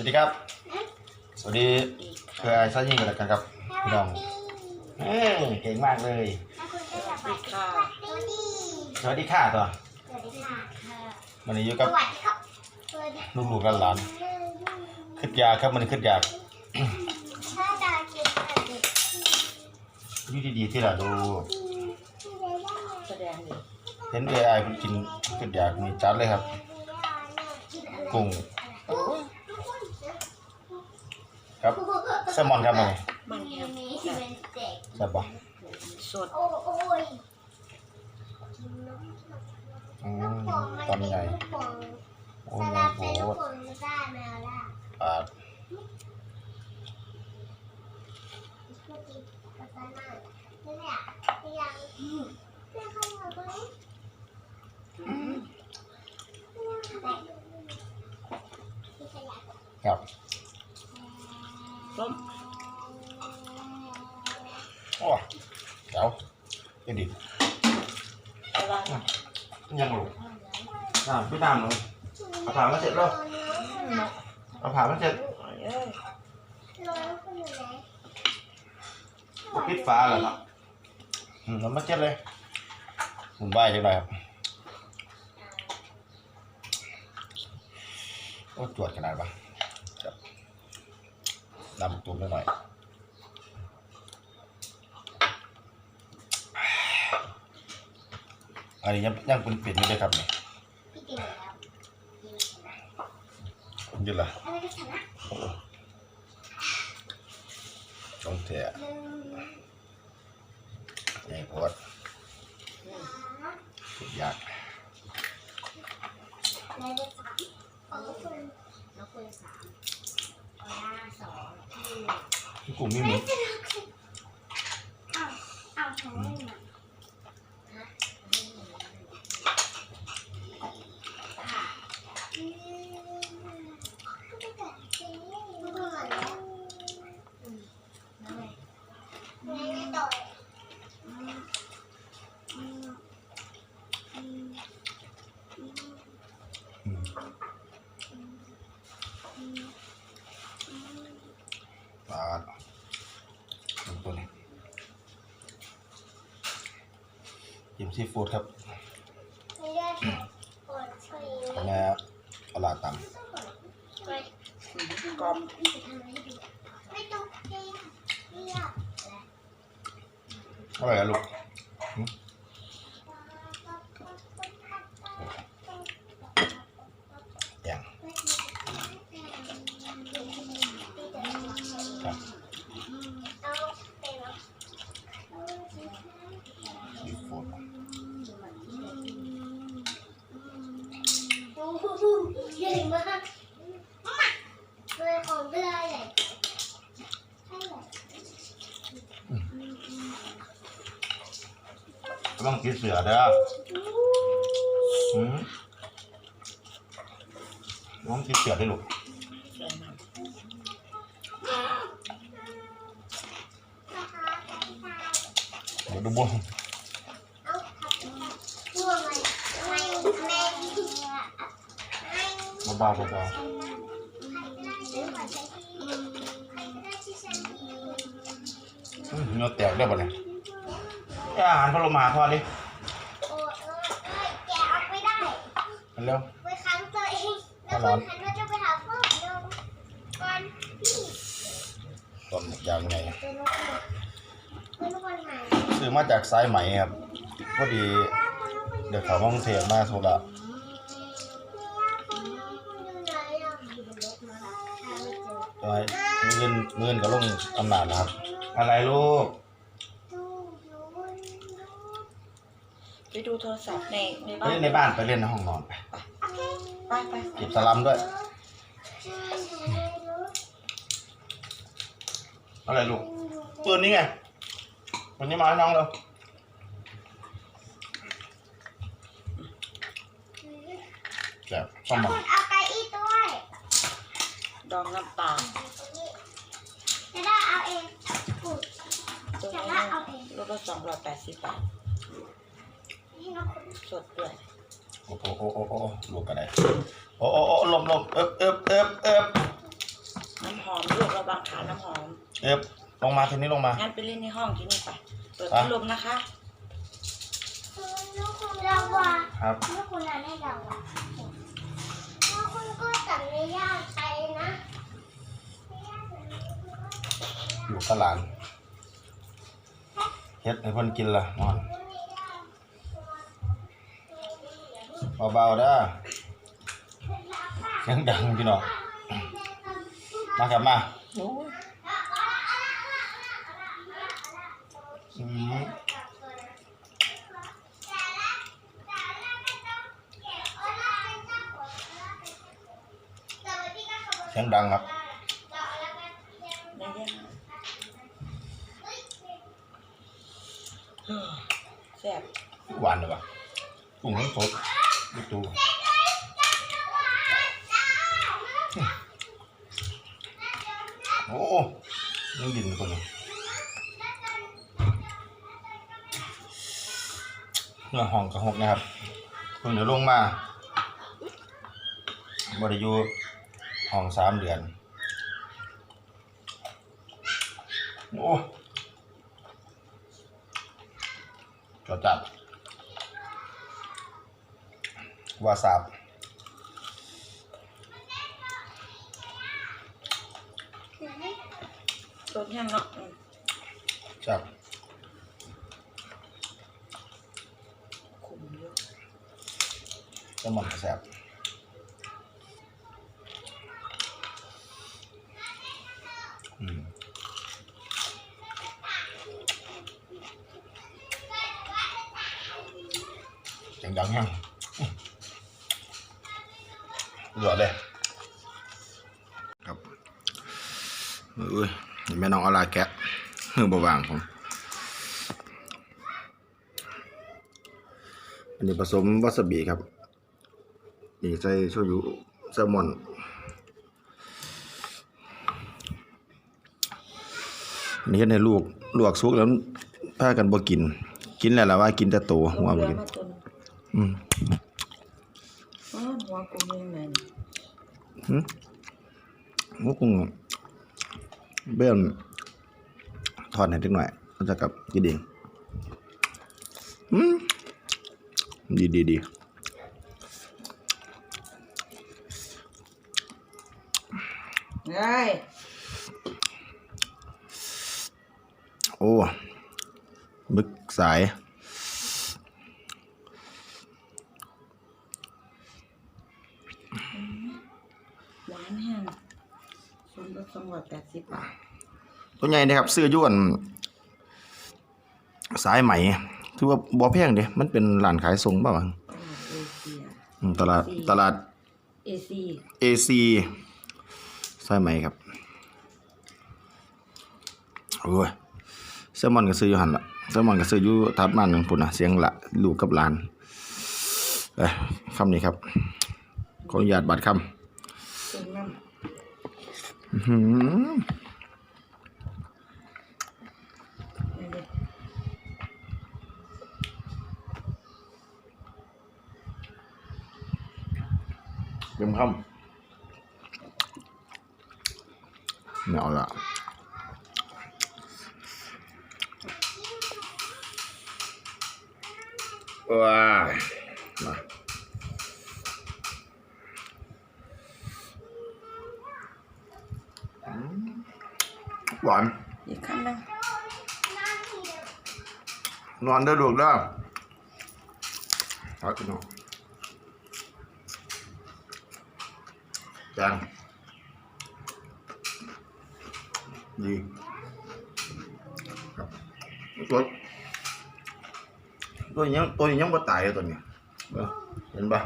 วัสดีครับ สวัสดีเครือไอ้ซ่ายิ่งกันแล้วกันครับพี่น้องเอ้ยเก่งมากเลยสวัสดีค่ะสวัสดีค่ะตัวสวัสดีค่ะวันนี้อยู่สกับวัสดีครับสวัสดีลูกๆหลานๆขึ้นยากครับมันขึ้นยากถ้าดากินอะไรอยู่ดีๆที่ละดู แสดงดิเห็น AI มันกินขึ้นยากมีจัดเลยครับ กุ้ง โอ้ย ครับแซลมอนครับมันมันมีแฮมมีเป็นเด็กแซ่บปะสดโอ้โอ้ยอืมตอนใหญ่โอ้ ส ย ลับ โห เป็นลูกโป่งไม่ได้แมวล่ะ ปาด พูดดีภาษาหน้านี่แหละยังเพื่อนเขาบอกว่า ครับ ต้ม โอ้เดี๋ยวเดี๋ยวดิยังหลงน้ำพี่น้ำเลยเอาผ่ามาเสร็จแล้วเอาผ่ามาเสร็จปิดฟ้าเหรอครับแล้วมาเจ็ดเลยหมุนใบจังไรครับโอ้จวดขนาดปะดำตุ้มหน่อย อันนี้ยังยังเป็นปิดนี่เลยครับนี่พี่กินแล้วยืดละอะไรก็ชนะจงเถอะนี่โพดสุดยากในเด็กสามเอาคุณเอาคุณสามเอาหน้าสองที่กลุ่มมีหมูเอาเอาทำไมมาอืมก็ไม่แต่จริงไม่เหมือนแล้วอืมนั่นไงไม่ได้ต่อยอืมอืมอืมอืม อืม ปลาดูตัวนี้จิ้มซีฟู้ดครับไม่ได้ค่ะปวดช่วยอันนี้เอาลาดตช่วยกรอบไม่ต้องเรียกเรียกำอะไรอะลูกอย่างครับซีฟู้ด ใหญ่มากเลยของเวลาใหญ่ใช่เหรอต้องกินเสือเด้ออืมต้องกินเสือได้วยลูกใส่น้เดี๋ยวดูบ้วง เอาตัวมันไม่แม่ดีอะ เบาๆเบาๆอืมเนื้อแตกได้ป่ะเนี่ยแค่อาหารพะโลมาทอดดิโอ้ยแกเอาไม่ได้มันเร็วไปค้างตัวเองแล้วคนหันมาจะไปหาพ่อเดิมก่อนพี่ต้นยางไงเป็นลูกเป็นลูกคนหายซื้อมาจากสายไหมครับพอดี เดี๋ยวเขามองเทศมาโซละ ก็ให้เงินเงินก็ลงอำนาจนะครับ อะไรลูกำไปดูโทรศัพท์ในในไปบ้านเล่นในบ้านไปเล่นในห้องนอนไปไปไปเก็บสลัมด้วยอะไรลูกปืนนี่ไงวันนี้มาให้น้องเราแบบซ่อมมัน เอาไปอีกด้วย ดองน้ำปลาจะได้เอาเองตัวนี้ลูกละสองร้อยแปดสิบบาทให้น้องคนสดด้วยโอ้โหโอ้โหโอ้โหลูกกันได้โอ้โหโอ้โหลมลมเอ๊บเอ๊บเอ๊บเอ๊บน้ำหอมลูกระวังขาน้ำหอม เอฟลงมาทีนี้ลงมา งั้นไปเล่นในห้องที่นี่ไป เปิดอะพัดลมนะคะ ลูกคุณเราว่าครับ ลูกคุณอ่านให้เราอะแล้วคุณก็สั่งในย่าไปนะ อยู่กับหลานเฮ็ดให้เพิ่นกินละนอนเบาๆเด้อเสียงดังพี่น้องมาครับมาอืม เสียงดังครับได้ยังแซ่บหวานเลยว่ะกุ้งทั้งสดดูตูโอ้ยังดินตัวนี้เนื้อห้องกระหกนะครับเพิ่งเดี๋ยวลงมาบริยู ห้องสามเดือน โอ้จดจัดวาซาบรสยังเนาะอืมจับขมเยอะจะมันแสบอืม เสียงดังยังเหลือเลยครับอุ้ยแม่น้องอลาแกะมือบวางผมอันนี้ผสมวาซาบิครับ นี่ใส่โชยุแซลมอนอันนี้ให้ลูกลวกสุกแล้วพากันบ่กิน กินแล้วล่ะว่ากินแต่โตหัวบ่กิน อมาจนอืมอ๋อหัวกูยังไงหึหมูกุ้งเบี้ยนทอดให้จักหน่อยมันจะกลับกินเองอืมดีดีดีได้โอ้บึกสาย หวาน แห้งสมกับสองร้อยแปดสิบบาทตัวใหญ่นะครับซื้ออยวนสายไหมถือว่าบ่แพงเด้มันเป็นร้านขายส่งเปล่าวะตลาดเอเชียอืมตลาดตลาดเอซี AC สายไหมครับโอ้ยแซลมอนก็ซื้ออยู่หั่นล่ะแซลมอนก็ซื้ออยู่ทัดมาหนึงพุ่นน่ะเสียงละลูกกับหลานเอ้ยคำนี้ครับขออนุญาตบัดคำ เป็นน้ อื้อหือำนี่ ยังยมคำเหนียวละว้า หวานอีกคำหนึงนอนเด้อลูกเด้อครับพี่น้องแจงดีครับตัวตัวนี้ยังตัวนี้ยังบ่ตายเลยตัวนี้เบิ่งเห็นปะ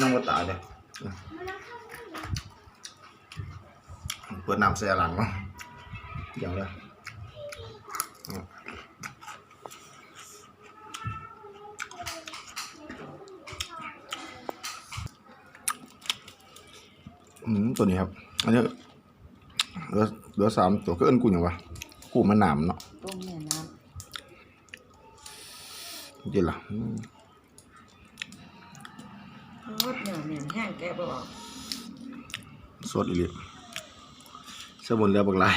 ยังบ่ตายเลยอืมเปิดน้ำแช่หลังมั้ง อย่างเลยอืมตัวนี้ครับ อันนี้เหลือเหลือสามตัวก็เอิ้นกูอย่างวะกูมันหนามเนาะต้มแม่น้จริงล่ะอืมำรสเหนียวเหนียวแห้งแกะบ่ออกสดอีหลีสมุนเรือบักลาย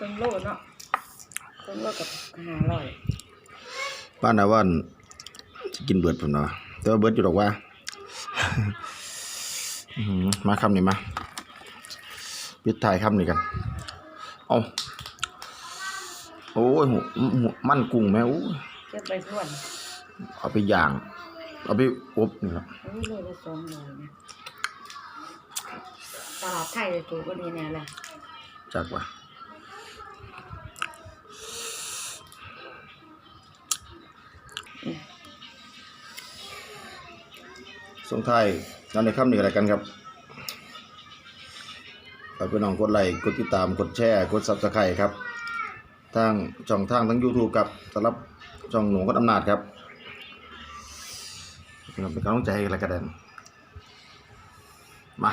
เครื่องโลเนาะเครื่องโลกับห้าร้อยบ้านนาว่านสิกินเบิดผมเนาะแต่ว่าเบิดอยู่ดอกว่า อื้อหือมาคำนี้มาปิดท้ายคำนี้กัน เอาโอ้ยหูหูมันกุ้งแม่โอ้ยเก็บไปส่วนเอาไปย่าง เอาไปอบนี่ครับอันนี้เลยละสองร้อยนะตลาดไทยจะถูกกว่านี้แน่เลย จากว่า ส่งท้ายนั่นในคำนี้อะไรกันครับฝากพี่น้องกดไลค์กดติดตามกดแชร์กดซับสไครต์ครับทางช่องทางทั้ง YouTube ครับสำหรับช่องหนูกดอำนาจครับเป็นกำลังใจให้กันล้วกันมา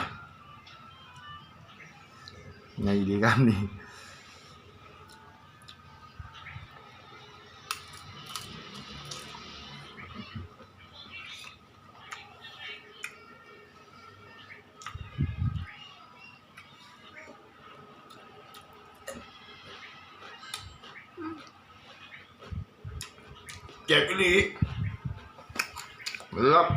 ไงดีกันนี่ เจ็บอีหลีเลือก